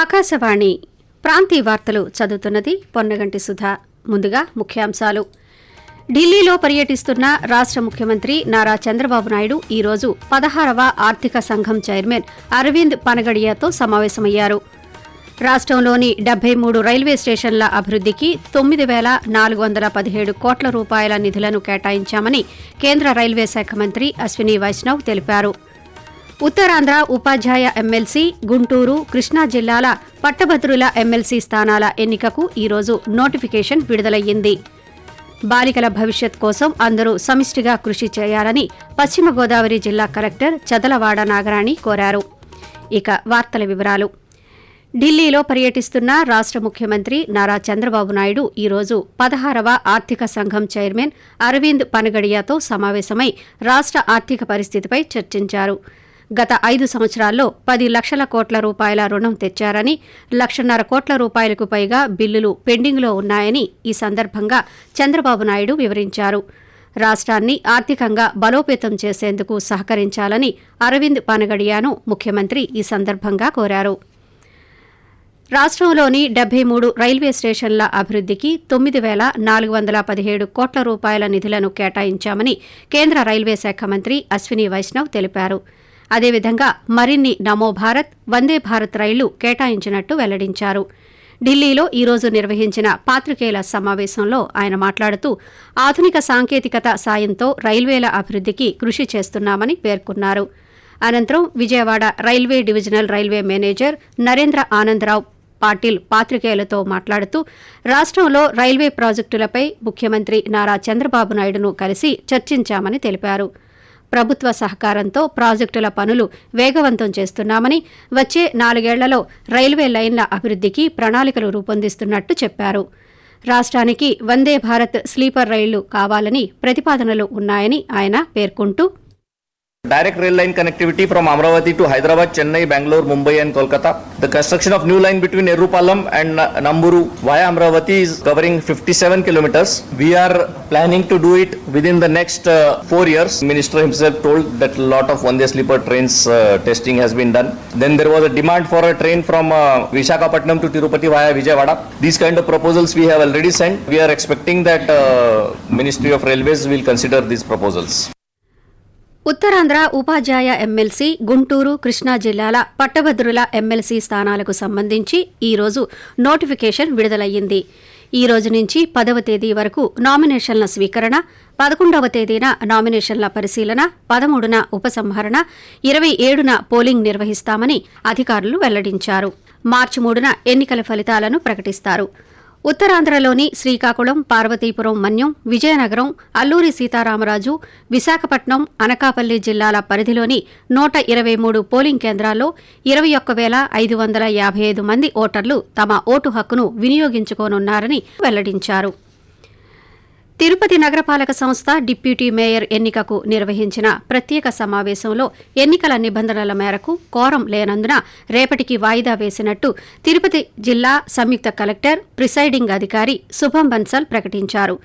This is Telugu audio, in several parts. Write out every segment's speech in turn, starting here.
ఆకాశవాణి ప్రాంతీయ వార్తలు చదువుతున్నది పొన్నగంటి సుధా. ముందుగా ముఖ్యాంశాలు. ఢిల్లీలో పర్యటిస్తున్న రాష్ట ముఖ్యమంత్రి నారా చంద్రబాబు నాయుడు ఈరోజు పదహారవ ఆర్థిక సంఘం చైర్మన్ అరవింద్ పనగడియాతో సమావేశమయ్యారు. రాష్ట్రంలోని డెబ్బై మూడు రైల్వే స్టేషన్ల అభివృద్ధికి తొమ్మిది వేల నాలుగు వందల పదిహేడు కోట్ల రూపాయల నిధులను కేటాయించామని కేంద్ర రైల్వే శాఖ మంత్రి అశ్విని వైష్ణవ్ తెలిపారు. ఉత్తరాంధ్ర ఉపాధ్యాయ ఎమ్మెల్సీ గుంటూరు కృష్ణా జిల్లాల పట్టభద్రుల ఎమ్మెల్సీ స్థానాల ఎన్నికకు ఈరోజు నోటిఫికేషన్ విడుదలయ్యింది. బాలికల భవిష్యత్ కోసం అందరూ సమిష్టిగా కృషి చేయాలని పశ్చిమ గోదావరి జిల్లా కలెక్టర్ చదలవాడ నాగరాణి కోరారు. ఇక వార్తల వివరాలు. ఢిల్లీలో పర్యటిస్తున్న రాష్ట ముఖ్యమంత్రి నారా చంద్రబాబు నాయుడు ఈరోజు పదహారవ ఆర్థిక సంఘం చైర్మన్ అరవింద్ పనగడియాతో సమావేశమై రాష్ట ఆర్థిక పరిస్థితిపై చర్చించారు. గత ఐదు సంవత్సరాల్లో పది లక్షల కోట్ల రూపాయల రుణం తెచ్చారని లక్షన్నర కోట్ల రూపాయలకు పైగా బిల్లులు పెండింగ్లో ఉన్నాయని ఈ సందర్భంగా చంద్రబాబు నాయుడు వివరించారు. రాష్ట్రాన్ని ఆర్థికంగా బలోపేతం చేసేందుకు సహకరించాలని అరవింద్ పనగడియాను ముఖ్యమంత్రి ఈ సందర్భంగా కోరారు. రాష్ట్రంలోని డెబ్బై మూడు రైల్వే స్టేషన్ల అభివృద్ధికి తొమ్మిది వేల నాలుగు వందల పదిహేడు కోట్ల రూపాయల నిధులను కేటాయించామని కేంద్ర రైల్వే శాఖ మంత్రి అశ్విని వైష్ణవ్ తెలిపారు. అదేవిధంగా మరిన్ని నమో భారత్ వందే భారత్ రైళ్ళు కేటాయించినట్టు వెల్లడించారు. ఢిల్లీలో ఈ రోజు నిర్వహించిన పాత్రికేయుల సమావేశంలో ఆయన మాట్లాడుతూ ఆధునిక సాంకేతికత సాయంతో రైల్వేల అభివృద్ధికి కృషి చేస్తున్నామని పేర్కొన్నారు. అనంతరం Vijayawada railway divisional railway manager Narendra Anandarao Patil పాత్రికేయులతో మాట్లాడుతూ రాష్ట్రంలో రైల్వే ప్రాజెక్టులపై ముఖ్యమంత్రి నారా చంద్రబాబు నాయుడును కలిసి చర్చించామని తెలిపారు. ప్రభుత్వ సహకారంతో ప్రాజెక్టుల పనులు వేగవంతం చేస్తున్నామని వచ్చే నాలుగేళ్ళలో రైల్వే లైన్ల అభివృద్ధికి ప్రణాళికలు రూపొందిస్తున్నట్టు చెప్పారు. రాష్ట్రానికి వందే భారత్ స్లీపర్ రైళ్ళు కావాలని ప్రతిపాదనలు ఉన్నాయని ఆయన పేర్కొంటూ Direct rail line connectivity from Amravati to Hyderabad, Chennai, Bangalore, Mumbai and Kolkata. The construction of new line between Erupalam and Na- Namburu via Amravati is covering 57 kilometers. We are planning to do it within the next uh, four years. Minister himself told that a lot of one-day sleeper trains uh, testing has been done. Then there was a demand for a train from uh, Visakhapatnam to Tirupati via Vijayawada. These kind of proposals we have already sent. We are expecting that uh, Ministry of Railways will consider these proposals. Uttarandhra Upadhyaya MLC Guntur Krishna జిల్లాల పట్టభద్రుల ఎమ్మెల్సీ స్థానాలకు సంబంధించి ఈరోజు నోటిఫికేషన్ విడుదలయ్యింది. ఈ రోజు నుంచి పదవ తేదీ వరకు నామినేషన్ల స్వీకరణ పదకొండవ తేదీన నామినేషన్ల పరిశీలన పదమూడున ఉపసంహరణ ఇరవై ఏడున పోలింగ్ నిర్వహిస్తామని అధికారులు వెల్లడించారు. మార్చి మూడున ఎన్నికల ఫలితాలను ప్రకటిస్తారు. ఉత్తరాంధ్రలోని శ్రీకాకుళం పార్వతీపురం మన్యం విజయనగరం అల్లూరి సీతారామరాజు విశాఖపట్నం అనకాపల్లి జిల్లాల పరిధిలోని నూట ఇరవై మూడు పోలింగ్ కేంద్రాల్లో ఇరవై ఒక్క వేల ఐదు వందల యాభై ఐదు మంది ఓటర్లు తమ ఓటు హక్కును వినియోగించుకోనున్నారని వెల్లడించారు. తిరుపతి నగరపాలక సంస్థ డిప్యూటీ మేయర్ ఎన్నికకు నిర్వహించిన ప్రత్యేక సమావేశంలో ఎన్నికల నిబంధనల మేరకు కోరం లేనందున రేపటికి వాయిదా వేసినట్టు తిరుపతి జిల్లా సంయుక్త కలెక్టర్ ప్రిసైడింగ్ అధికారి శుభం బన్సల్ ప్రకటించారు.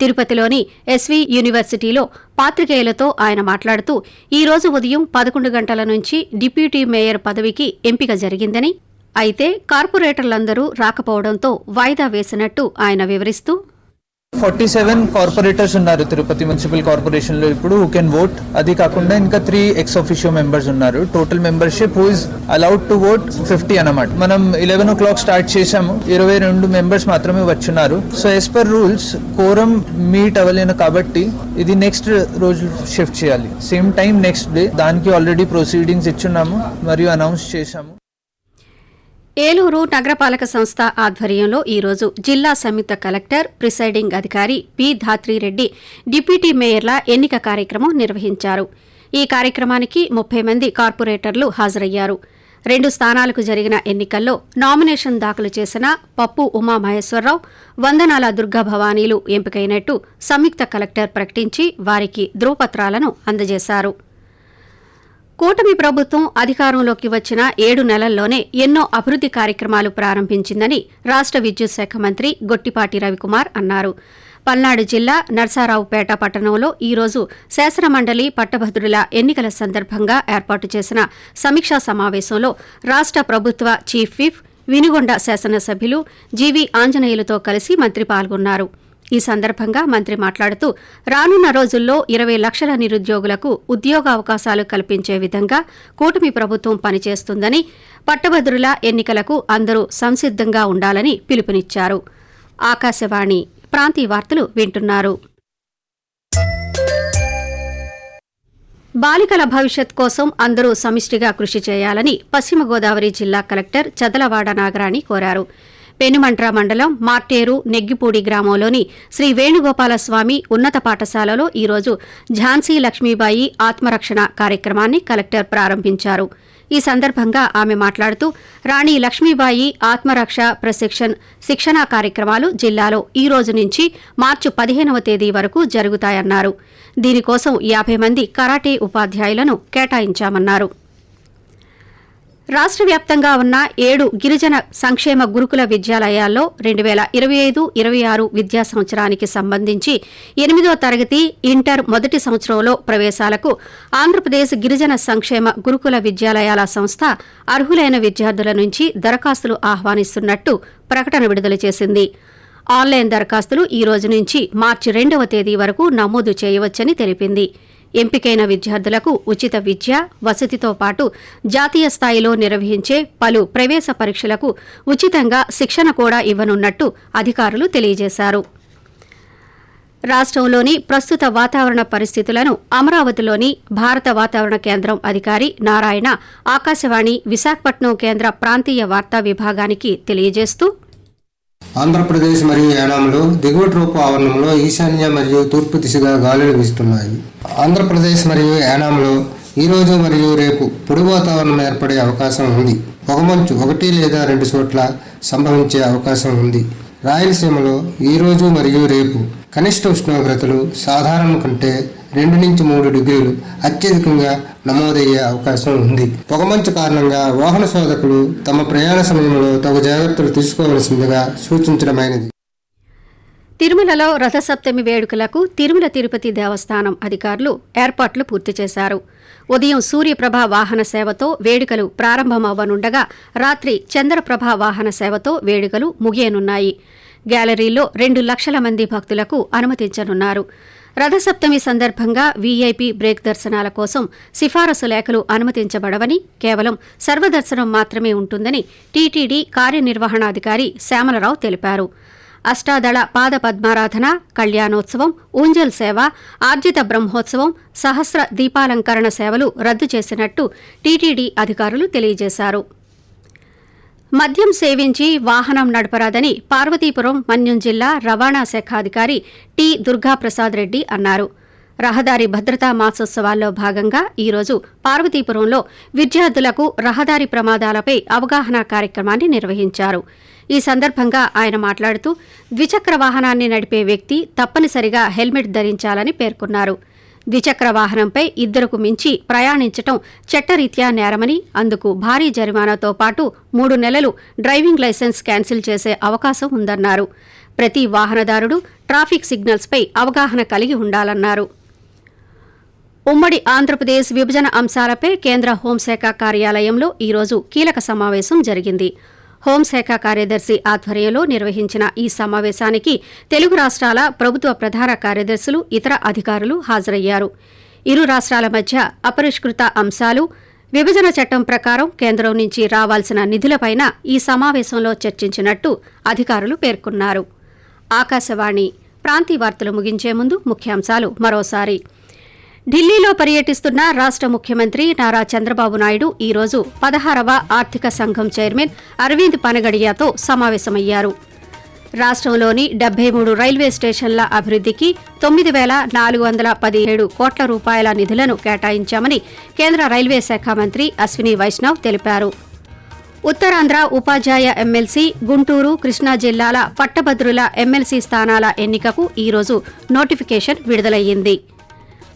తిరుపతిలోని ఎస్వీ యూనివర్సిటీలో పాత్రికేయులతో ఆయన మాట్లాడుతూ ఈ రోజు ఉదయం పదకొండు గంటల నుంచి డిప్యూటీ మేయర్ పదవికి ఎంపిక జరిగిందని అయితే కార్పొరేటర్లందరూ రాకపోవడంతో వాయిదా వేసినట్టు ఆయన వివరిస్తూ ఫార్టీ సెవెన్ కార్పొరేటర్స్ ఉన్నారు తిరుపతి మున్సిపల్ కార్పొరేషన్లో ఇప్పుడు హూ కెన్ ఓట్ అది కాకుండా ఇంకా త్రీ ఎక్స్ ఆఫీషియో మెంబర్స్ ఉన్నారు. Total membership who is allowed to vote fifty అన్నమాట. మనం ఇలెవెన్ ఓ క్లాక్ స్టార్ట్ చేశాము. ఇరవై రెండు మెంబర్స్ మాత్రమే వచ్చున్నారు. So as per rules quorum meet అవ్వలేను కాబట్టి ఇది నెక్స్ట్ రోజు షిఫ్ట్ చేయాలి. సేమ్ టైం నెక్స్ట్ డే దానికి ఆల్రెడీ ప్రొసీడింగ్స్ ఇచ్చున్నాము మరియు అనౌన్స్ చేశాము. ఏలూరు నగరపాలక సంస్థ ఆధ్వర్యంలో ఈరోజు జిల్లా సంయుక్త కలెక్టర్ ప్రిసైడింగ్ అధికారి పి ధాత్రిరెడ్డి డిప్యూటీ మేయర్ల ఎన్నిక కార్యక్రమం నిర్వహించారు. ఈ కార్యక్రమానికి ముప్పై మంది కార్పొరేటర్లు హాజరయ్యారు. రెండు స్థానాలకు జరిగిన ఎన్నికల్లో నామినేషన్ దాఖలు చేసిన పప్పు ఉమామహేశ్వరరావు వందనాల దుర్గా భవానీలు ఎంపికైనట్టు సంయుక్త కలెక్టర్ ప్రకటించి వారికి ధ్రువపత్రాలను అందజేశారు. కూటమి ప్రభుత్వం అధికారంలోకి వచ్చిన ఏడు నెలల్లోనే ఎన్నో అభివృద్ది కార్యక్రమాలు ప్రారంభించిందని రాష్ట విద్యుత్ శాఖ మంత్రి గొట్టిపాటి రవికుమార్ అన్నారు. పల్నాడు జిల్లా నర్సారావుపేట పట్టణంలో ఈ రోజు శాసనమండలి పట్టభద్రుల ఎన్నికల సందర్భంగా ఏర్పాటు చేసిన సమీక్షా సమావేశంలో రాష్ట ప్రభుత్వ చీఫ్ విప్ వినుగొండ శాసనసభ్యులు జీవీ ఆంజనేయులతో కలిసి మంత్రి పాల్గొన్నారు. ఈ సందర్భంగా మంత్రి మాట్లాడుతూ రానున్న రోజుల్లో ఇరవై లక్షల నిరుద్యోగులకు ఉద్యోగావకాశాలు కల్పించే విధంగా కూటమి ప్రభుత్వం పనిచేస్తుందని పట్టభద్రుల ఎన్నికలకు అందరూ సంసిద్ధంగా ఉండాలని పిలుపునిచ్చారు. ఆకాశవాణి ప్రాంతీయ వార్తలు వింటున్నారు. బాలికల భవిష్యత్ కోసం అందరూ సమిష్టిగా కృషి చేయాలని పశ్చిమ గోదావరి జిల్లా కలెక్టర్ చదలవాడ నాగరాణి కోరారు. పెనుమంట్ర మండలం మార్టేరు నెగ్గిపూడి గ్రామంలోని శ్రీ వేణుగోపాలస్వామి ఉన్నత పాఠశాలలో ఈరోజు ఝాన్సీ లక్ష్మీబాయి ఆత్మరక్షణ కార్యక్రమాన్ని కలెక్టర్ ప్రారంభించారు. ఈ సందర్భంగా ఆమె మాట్లాడుతూ రాణి లక్ష్మీబాయి ఆత్మరక్ష ప్రశిక్షణ్ శిక్షణా కార్యక్రమాలు జిల్లాలో ఈ రోజు నుంచి మార్చి పదిహేనవ తేదీ వరకు జరుగుతాయన్నారు. దీనికోసం యాభై మంది కరాటే ఉపాధ్యాయులను కేటాయించామన్నారు. రాష్ట్ర వ్యాప్తంగా ఉన్న ఏడు గిరిజన సంక్షేమ గురుకుల విద్యాలయాల్లో రెండు వేల ఇరవై ఐదు ఇరవై ఆరు విద్యా సంవత్సరానికి సంబంధించి ఎనిమిదో తరగతి ఇంటర్ మొదటి సంవత్సరంలో ప్రవేశాలకు ఆంధ్రప్రదేశ్ గిరిజన సంక్షేమ గురుకుల విద్యాలయాల సంస్థ అర్హులైన విద్యార్థుల నుంచి దరఖాస్తులు ఆహ్వానిస్తున్నట్టు ప్రకటన విడుదల చేసింది. ఆన్లైన్ దరఖాస్తులు ఈ రోజు నుంచి మార్చి రెండవ తేదీ వరకు నమోదు చేయవచ్చని తెలిపింది. ఎంపికైన విద్యార్థులకు ఉచిత విద్య వసతితో పాటు జాతీయ స్థాయిలో నిర్వహించే పలు ప్రవేశ పరీక్షలకు ఉచితంగా శిక్షణ కూడా ఇవ్వనున్నట్టు అధికారులు తెలియజేశారు. రాష్ట్రంలోని ప్రస్తుత వాతావరణ పరిస్థితులను అమరావతిలోని భారత వాతావరణ కేంద్రం అధికారి నారాయణ ఆకాశవాణి విశాఖపట్నం కేంద్ర ప్రాంతీయ వార్తా విభాగానికి తెలియజేస్తూ ఆంధ్రప్రదేశ్ మరియు యానాంలో దిగువ రూప ఆవరణంలో ఈశాన్య మరియు తూర్పు దిశగా గాలులు వీస్తున్నాయి. ఆంధ్రప్రదేశ్ మరియు యానాంలో ఈరోజు మరియు రేపు పొడి వాతావరణం ఏర్పడే అవకాశం ఉంది. పొగమంచు ఒకటి లేదా రెండు చోట్ల సంభవించే అవకాశం ఉంది. రాయలసీమలో ఈ రోజు మరియు రేపు కనిష్ట ఉష్ణోగ్రతలు సాధారణం కంటే రెండు నుంచి మూడు డిగ్రీలు అత్యధికంగా నమోదయ్యే అవకాశం ఉంది. పొగమంచు కారణంగా వాహన శోధకులు తమ ప్రయాణ సమయంలో తగు జాగ్రత్తలు తీసుకోవలసిందిగా సూచించడమైనది. తిరుమలలో రథసప్తమి వేడుకలకు తిరుమల తిరుపతి దేవస్థానం అధికారులు ఏర్పాట్లు పూర్తి చేశారు. ఉదయం సూర్యప్రభ వాహన సేవతో వేడుకలు ప్రారంభమవ్వనుండగా రాత్రి చంద్రప్రభ వాహన సేవతో వేడుకలు ముగియనున్నాయి. గ్యాలరీలో రెండు లక్షల మంది భక్తులకు అనుమతించనున్నారు. రథసప్తమి సందర్భంగా వీఐపీ బ్రేక్ దర్శనాల కోసం సిఫారసు లేఖలు అనుమతించబడవని కేవలం సర్వదర్శనం మాత్రమే ఉంటుందని టీటీడీ కార్యనిర్వహణాధికారి శ్యామలరావు తెలిపారు. అష్టాదళ పాద పద్మారాధన కళ్యాణోత్సవం ఊంజల్ సేవ ఆర్జిత బ్రహ్మోత్సవం సహస్ర దీపాలంకరణ సేవలు రద్దు చేసినట్టు టీటీడీ అధికారులు తెలియజేశారు. మద్యం సేవించి వాహనం నడపరాదని పార్వతీపురం మన్యం జిల్లా రవాణా శాఖ అధికారి టి దుర్గాప్రసాద్ రెడ్డి అన్నారు. రహదారి భద్రతా మాసోత్సవాల్లో భాగంగా ఈరోజు పార్వతీపురంలో విద్యార్థులకు రహదారి ప్రమాదాలపై అవగాహన కార్యక్రమాన్ని నిర్వహించారు. ఈ సందర్భంగా ఆయన మాట్లాడుతూ ద్విచక్ర వాహనాన్ని నడిపే వ్యక్తి తప్పనిసరిగా హెల్మెట్ ధరించాలని పేర్కొన్నారు. ద్విచక్ర వాహనంపై ఇద్దరుకు మించి ప్రయాణించటం చట్టరీత్యా నేరమని అందుకు భారీ జరిమానాతో పాటు మూడు నెలలు డ్రైవింగ్ లైసెన్స్ క్యాన్సిల్ చేసే అవకాశం ఉందన్నారు. ప్రతి వాహనదారుడు ట్రాఫిక్ సిగ్నల్స్పై అవగాహన కలిగి ఉండాలన్నారు. ఉమ్మడి ఆంధ్రప్రదేశ్ విభజన అంశాలపై కేంద్ర హోంశాఖ కార్యాలయంలో ఈరోజు కీలక సమావేశం జరిగింది. హోంశాఖ కార్యదర్శి ఆధ్వర్యంలో నిర్వహించిన ఈ సమావేశానికి తెలుగు రాష్ట్రాల ప్రభుత్వ ప్రధాన కార్యదర్శులు ఇతర అధికారులు హాజరయ్యారు. ఇరు రాష్ట్రాల మధ్య అపరిష్కృత అంశాలు విభజన చట్టం ప్రకారం కేంద్రం నుంచి రావాల్సిన నిధులపైన ఈ సమావేశంలో చర్చించినట్టు అధికారులు పేర్కొన్నారు. ఆకాశవాణి ప్రాంతీయ వార్తలు ముగించే ముందు ముఖ్యాంశాలు మరోసారి. ఢిల్లీలో పర్యటిస్తున్న రాష్ట్ర ముఖ్యమంత్రి నారా చంద్రబాబు నాయుడు ఈ రోజు పదహారవ ఆర్థిక సంఘం చైర్మన్ అరవింద్ పనగడియాతో సమావేశమయ్యారు. రాష్ట్రంలోని డెబ్బై మూడు రైల్వే స్టేషన్ల అభివృద్ధికి తొమ్మిది వేల నాలుగు వందల పదిహేడు కోట్ల రూపాయల నిధులను కేటాయించామని కేంద్ర రైల్వే శాఖ మంత్రి అశ్విని వైష్ణవ్ తెలిపారు. ఉత్తరాంధ్ర ఉపాధ్యాయ ఎమ్మెల్సీ గుంటూరు కృష్ణా జిల్లాల పట్టభద్రుల ఎమ్మెల్సీ స్థానాల ఎన్నికకు ఈరోజు నోటిఫికేషన్ విడుదలయ్యింది.